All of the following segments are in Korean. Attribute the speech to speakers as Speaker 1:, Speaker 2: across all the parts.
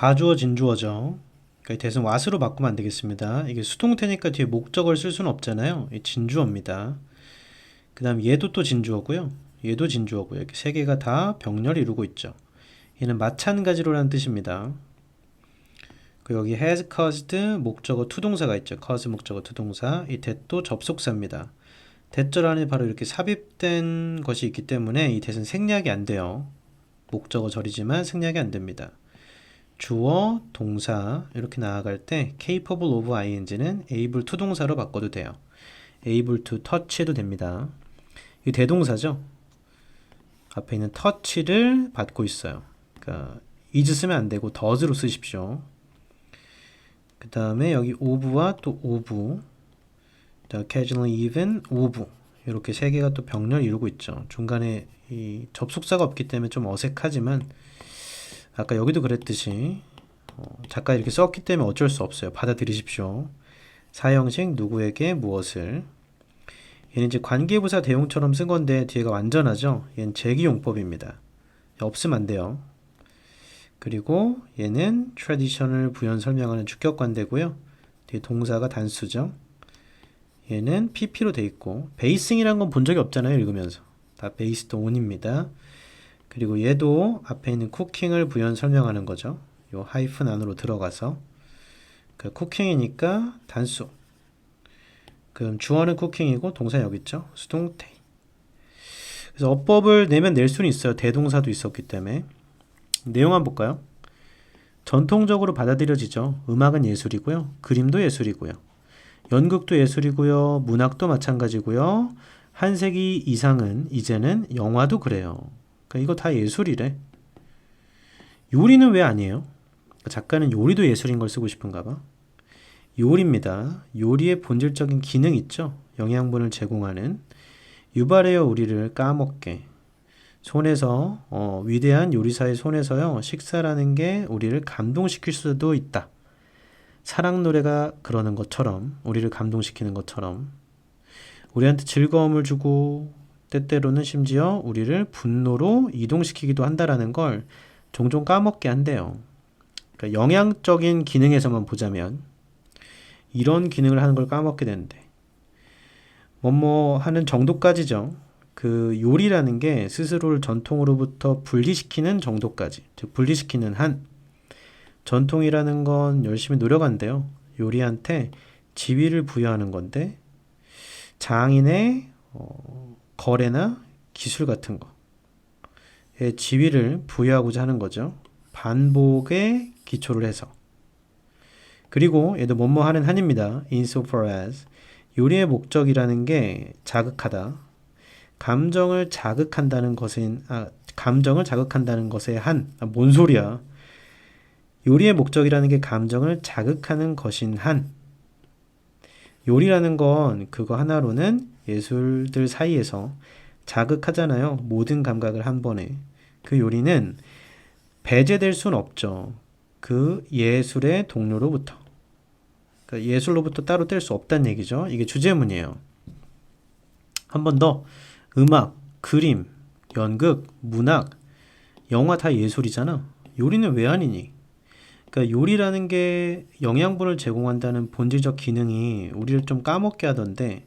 Speaker 1: 가주어 진주어죠. 그러니까 이 대신 what으로 바꾸면 안 되겠습니다. 이게 수동태니까 뒤에 목적어를 쓸 수는 없잖아요. 이 진주어입니다. 그 다음 얘도 또 진주어고요. 얘도 진주어고요. 이렇게 세 개가 다 병렬 이루고 있죠. 얘는 마찬가지로라는 뜻입니다. 그 여기 has caused 목적어 투동사가 있죠. cause 목적어 투동사. 이 that도 접속사입니다. that절 안에 바로 이렇게 삽입된 것이 있기 때문에 이 that은 생략이 안 돼요. 목적어 절이지만 생략이 안 됩니다. 주어, 동사 이렇게 나아갈 때 capable of ing는 able to 동사로 바꿔도 돼요. able to touch 해도 됩니다. 이 대동사죠. 앞에 있는 touch를 받고 있어요. 그러니까 is 쓰면 안 되고 does로 쓰십시오. 그 다음에 여기 of와 또 of, 자, occasionally even, of 이렇게 세 개가 또 병렬 이루고 있죠. 중간에 이 접속사가 없기 때문에 좀 어색하지만 아까 여기도 그랬듯이 어, 작가 이렇게 썼기 때문에 어쩔 수 없어요. 받아들이십시오. 사형식 누구에게 무엇을 얘는 이제 관계부사 대용처럼 쓴 건데 뒤에가 완전하죠. 얘는 재기용법입니다. 없으면 안 돼요. 그리고 얘는 tradition을 부연 설명하는 주격관대고요. 뒤에 동사가 단수죠. 얘는 pp로 돼 있고 베이싱이란 건 본 적이 없잖아요. 읽으면서 다 based on입니다. 그리고 얘도 앞에 있는 쿠킹을 부연 설명하는 거죠. 요 하이픈 안으로 들어가서 그 쿠킹이니까 단수. 그럼 주어는 쿠킹이고 동사 여기 있죠. 수동태. 그래서 어법을 내면 낼 수는 있어요. 대동사도 있었기 때문에. 내용 한번 볼까요? 전통적으로 받아들여지죠. 음악은 예술이고요. 그림도 예술이고요. 연극도 예술이고요. 문학도 마찬가지고요. 한 세기 이상은 이제는 영화도 그래요. 그러니까 이거 다 예술이래. 요리는 왜 아니에요? 작가는 요리도 예술인 걸 쓰고 싶은가 봐. 요리입니다. 요리의 본질적인 기능 있죠? 영양분을 제공하는 유발해요 우리를 까먹게. 손에서 어, 위대한 요리사의 손에서요 식사라는 게 우리를 감동시킬 수도 있다. 사랑 노래가 그러는 것처럼 우리를 감동시키는 것처럼 우리한테 즐거움을 주고 때때로는 심지어 우리를 분노로 이동시키기도 한다라는 걸 종종 까먹게 한대요. 그러니까 영양적인 기능에서만 보자면 이런 기능을 하는 걸 까먹게 되는데 뭐뭐 하는 정도까지죠. 그 요리라는 게 스스로를 전통으로부터 분리시키는 정도까지, 즉 분리시키는 한 전통이라는 건 열심히 노력한대요. 요리한테 지위를 부여하는 건데 장인의 어, 거래나 기술 같은 거에 지위를 부여하고자 하는 거죠. 반복에 기초를 해서. 그리고 얘도 뭐뭐 하는 한입니다. insofar as 요리의 목적이라는 게 자극하다. 감정을 자극한다는 것은 아, 감정을 자극한다는 것의 한, 아, 뭔 소리야? 요리의 목적이라는 게 감정을 자극하는 것인 한. 요리라는 건 그거 하나로는 예술들 사이에서 자극하잖아요. 모든 감각을 한 번에. 그 요리는 배제될 순 없죠. 그 예술의 동료로부터. 그러니까 예술로부터 따로 뗄 수 없다는 얘기죠. 이게 주제문이에요. 한 번 더. 음악, 그림, 연극, 문학, 영화 다 예술이잖아. 요리는 왜 아니니? 그러니까 요리라는 게 영양분을 제공한다는 본질적 기능이 우리를 좀 까먹게 하던데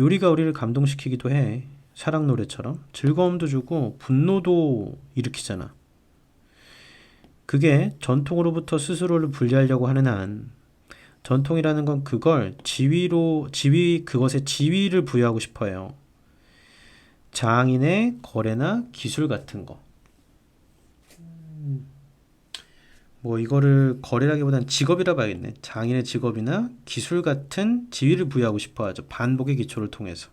Speaker 1: 요리가 우리를 감동시키기도 해. 사랑 노래처럼 즐거움도 주고 분노도 일으키잖아. 그게 전통으로부터 스스로를 분리하려고 하는 한 전통이라는 건 그걸 지위로 지위 그것에 지위를 부여하고 싶어요. 장인의 거래나 기술 같은 거. 뭐 이거를 거래라기보다는 직업이라 봐야겠네. 장인의 직업이나 기술 같은 지위를 부여하고 싶어 하죠. 반복의 기초를 통해서.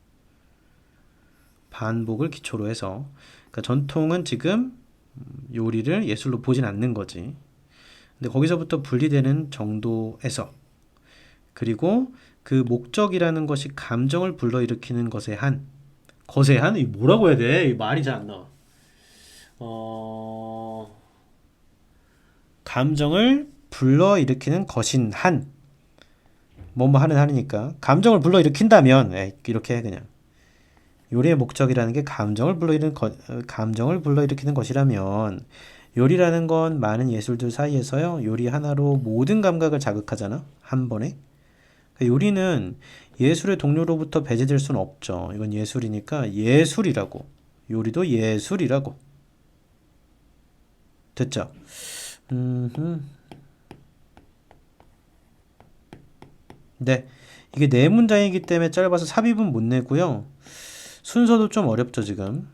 Speaker 1: 반복을 기초로 해서. 그러니까 전통은 지금 요리를 예술로 보진 않는 거지. 근데 거기서부터 분리되는 정도에서 그리고 그 목적이라는 것이 감정을 불러일으키는 것에 한 것에 한? 이 뭐라고 해야 돼? 이 말이 잘 안 나와. 어... 감정을 불러일으키는 것인 한. 뭐뭐 하는 한이니까. 감정을 불러일으킨다면, 에이, 이렇게 해, 그냥. 요리의 목적이라는 게 감정을 불러일으키는 것, 감정을 불러일으키는 것이라면, 요리라는 건 많은 예술들 사이에서요. 요리 하나로 모든 감각을 자극하잖아. 한 번에. 그러니까 요리는 예술의 동료로부터 배제될 수는 없죠. 이건 예술이니까 예술이라고. 요리도 예술이라고. 됐죠? 음흠. 네. 이게 네 문장이기 때문에 짧아서 삽입은 못 내고요. 순서도 좀 어렵죠, 지금.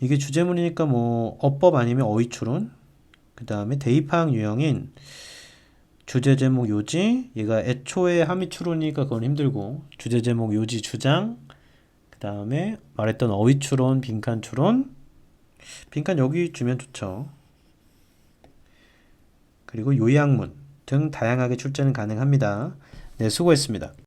Speaker 1: 이게 주제문이니까 뭐 어법 아니면 어휘추론. 그 다음에 대입하항 유형인 주제 제목 요지 얘가 애초에 함의 추론이니까 그건 힘들고 주제 제목 요지 주장 그 다음에 말했던 어휘 추론 빈칸 추론 빈칸 여기 주면 좋죠 그리고 요약문 등 다양하게 출제는 가능합니다. 네 수고했습니다